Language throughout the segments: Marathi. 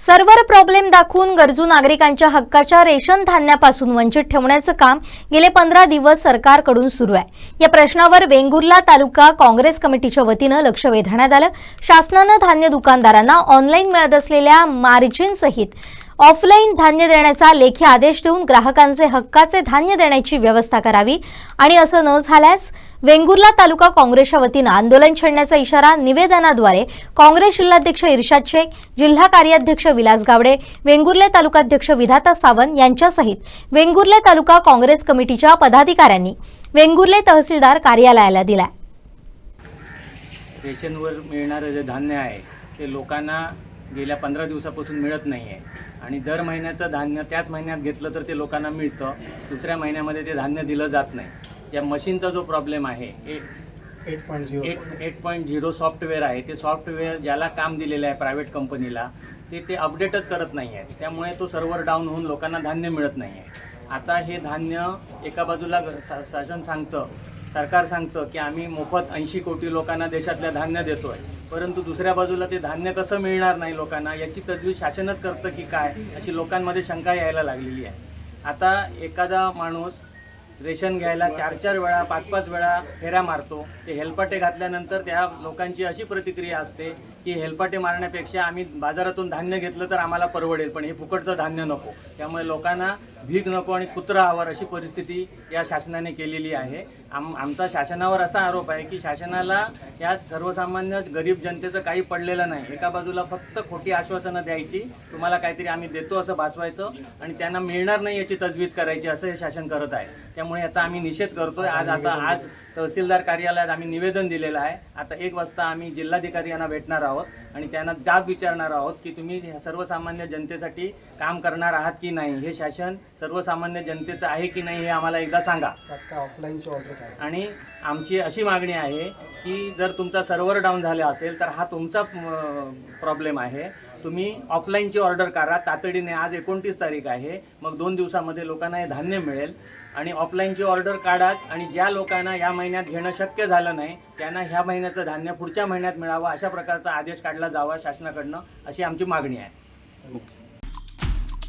सर्व्हर प्रॉब्लेम दाखवून गरजू नागरिकांच्या हक्काच्या रेशन धान्यापासून वंचित ठेवण्याचं काम गेले पंधरा दिवस सरकारकडून सुरू आहे. या प्रश्नावर वेंगुर्ला तालुका काँग्रेस कमिटीच्या वतीनं लक्ष वेधण्यात आलं. शासनानं धान्य दुकानदारांना ऑनलाईन मिळत असलेल्या मार्जिन सहित ऑफलाईन धान्य देण्याचा लेखी आदेश देऊन ग्राहकांचे हक्काचे धान्य देण्याची व्यवस्था करावी. आणि असं न झाल्यास वेंगुर्ला तालुका काँग्रेसच्या वतीनं आंदोलन छेडण्याचा इशारा निवेदनाद्वारे काँग्रेस जिल्हाध्यक्ष इर्शाद शेख जिल्हा कार्याध्यक्ष विलास गावडे वेंगुर्ले तालुकाध्यक्ष विधाता सावंत यांच्यासहित वेंगुर्ले तालुका काँग्रेस कमिटीच्या पदाधिकाऱ्यांनी वेंगुर्ले तहसीलदार कार्यालयाला दिलाय. रेशनवर मिळणारं जे धान्य आहे ते लोकांना गेल्या पंधरा दिवसापासून मिळत नाही आहे आणि दर महिन्याचं धान्य त्याच महिन्यात घेतलं तर ते लोकांना मिळतं. दुसऱ्या महिन्यामध्ये ते धान्य दिलं जात नाही. या मशीनचा जो प्रॉब्लेम आहे eight point zero eight eight point zero software आहे. ते सॉफ्टवेअर ज्याला काम दिलेलं आहे प्रायव्हेट कंपनीला ते ते अपडेटच करत नाही आहे त्यामुळे तो सर्व्हर डाऊन होऊन लोकांना धान्य मिळत नाही आहे आता हे धान्य एका बाजूला शासन सांगतं सरकार सांगतं की आम्ही मोफत ऐंशी कोटी लोकांना देशातल्या धान्य देतोय. परंतु दुसऱ्या बाजूला ते धान्य कसं मिळणार नाही लोकांना याची तजवीज शासनच करतं की काय अशी लोकांमध्ये शंका यायला लागलेली आहे. आता एखादा माणूस रेशन घ्यायला चार चार वेळा पाच पाच वेळा फेऱ्या मारतो. ते हेलपाटे घातल्यानंतर त्या लोकांची अशी प्रतिक्रिया असते की हेलपाटे मारण्यापेक्षा आम्ही बाजारातून धान्य घेतलं तर आम्हाला परवडेल पण हे फुकटचं धान्य नको. त्यामुळे लोकांना भीक नको आणि कुत्रा हवर अशी परिस्थिती या शासनाने केलेली आहे. आम आमचा शासनावर असा आरोप आहे की शासनाला या सर्वसामान्य गरीब जनतेचं काही पडलेलं नाही. एका बाजूला फक्त खोटी आश्वासनं द्यायची तुम्हाला काहीतरी आम्ही देतो असं भासवायचं आणि त्यांना मिळणार नाही याची तजवीज करायची असं हे शासन करत आहे. त्यामुळे याचा आम्ही निषेध करतोय. आज आता आज तहसीलदार कार्यालयात आम्ही निवेदन दिलेलं आहे. आता एक वाजता आम्ही जिल्हाधिकारी यांना भेटणार आहोत आणि त्यांना जाब विचारणार आहोत की तुम्ही सर्वसामान्य जनतेसाठी काम करणार आहात की नाही? हे शासन सर्वसामान्य जनतेचं आहे की नाही हे आम्हाला एकदा सांगा. ऑफलाईनची ऑर्डर आणि आमची अशी मागणी आहे की जर तुमचा सर्व्हर डाऊन झाला असेल तर हा तुमचा प्रॉब्लेम आहे. तुम्ही ऑफलाईनची ऑर्डर करा. तातडीने आज एकोणतीस तारीख आहे. मग दोन दिवसामध्ये लोकांना हे धान्य मिळेल. आणि ऑफलाईनची ऑर्डर काढाच. आणि ज्या लोकांना या महिन्यात घेणं शक्य झालं नाही त्यांना ह्या महिन्याचं धान्य पुढच्या महिन्यात मिळावं अशा प्रकारचा आदेश काढला जावा शासनाकडनं अशी आमची मागणी आहे.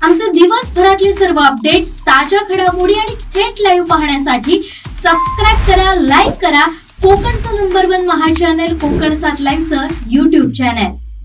आमचे दिवसभरातले सर्व अपडेट्स ताज्या घडामोडी आणि थेट लाईव्ह पाहण्यासाठी सबस्क्राईब करा लाईक करा. कोकणचं नंबर वन महा चॅनल कोकण सात लाईव्हचं युट्यूब चॅनल